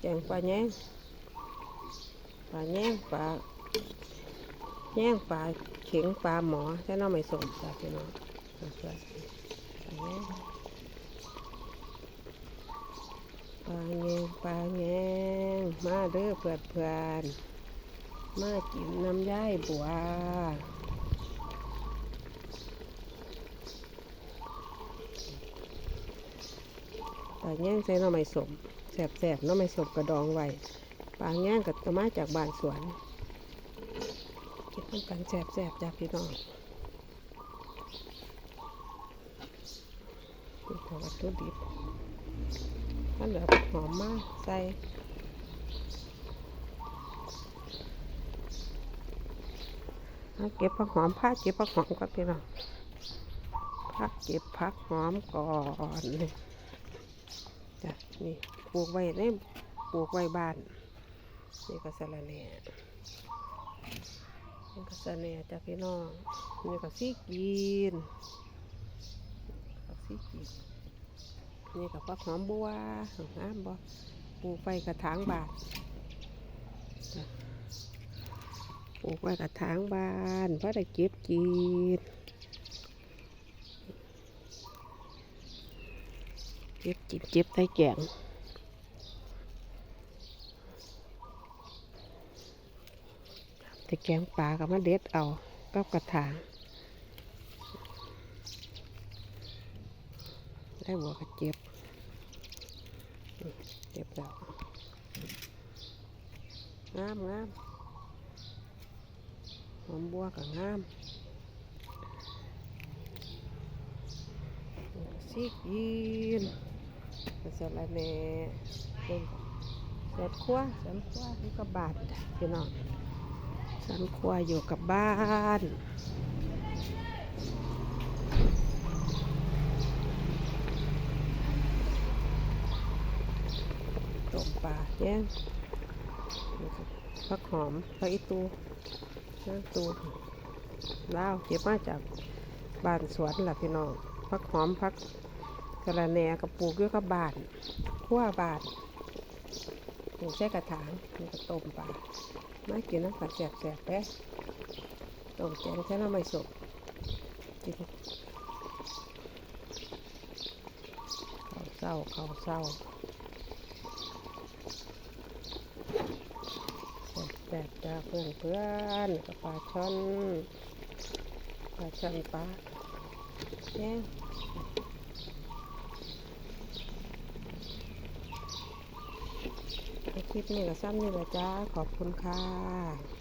แกงปลาแยงปลาแยงปลาแยงปลาเข็งปลาหมอแค่น้องไม่สมจ้ะพี่น้องปลาแยงปลาแยงปลาแยงงมาเด้อเพื่อนเพื่อนมากินน้ำย่ายบัวปลาแง่งใส่หน่อไม้สม สบๆหน่อไม้สมกระดองไว้ปลาแง่งกับมาจากบ้านสวนกินน้ำกันแสบๆจากพี่น้องนี่ขอวัตถุดิบถ้าเหลือหอมมากใส่เอาเก็บผักหอมผ้าเก็บผักหอมกับพี่น้องพักเก็บผักหอมก่อนเลย จ้ะนี่ปลูกไว้ในปลูกไว้บ้าน นี่ก็สะระแหน่นี่ก็สะระแหน่จ้ะพี่น้อง นี่ก็ซีกินซีกินนี่ก็ผักหอมบัวงามบ่ปลูกไว้กระถางบานจ้ะปลูกไว้กระถางบานเพราะได้เก็บกิน เจ็บจิบเจ็บใส่แกงแต่แกงปลากับมาเด็ดเอากับกระถางได้บัวก็เจ็บเจ็บแล้วงามงามหอมบัวก็งาม ซีกยีนก็สละแหน่เป็นสวนครัวสวนครัวอยู่กับบ้านพี่น้องสวนครัวอยู่กับบ้านต้มปลาแย่งผักหอมผักอีตูน้ำตูลาวเก็บมาจากบ้านสวนหล่ะพี่น้องผักหอมผัก กระแหนกับปลูกด้วยกับบานขั้วบานปลูกใช้กระถางนี่ก็ต้มปลาไม่กินน้ำกัดแสบแสบๆไปต้มแกงใช้น้ำไม่สดกินข้าวเศร้าข้าวเศร้าแสบๆจ้าเพื่อนเพื่อนกับปลาช่อนปลาช่อนปลาแย่ง คลิปนี้ก็ซ้ำนี่แหละจ้า ขอบคุณค่ะ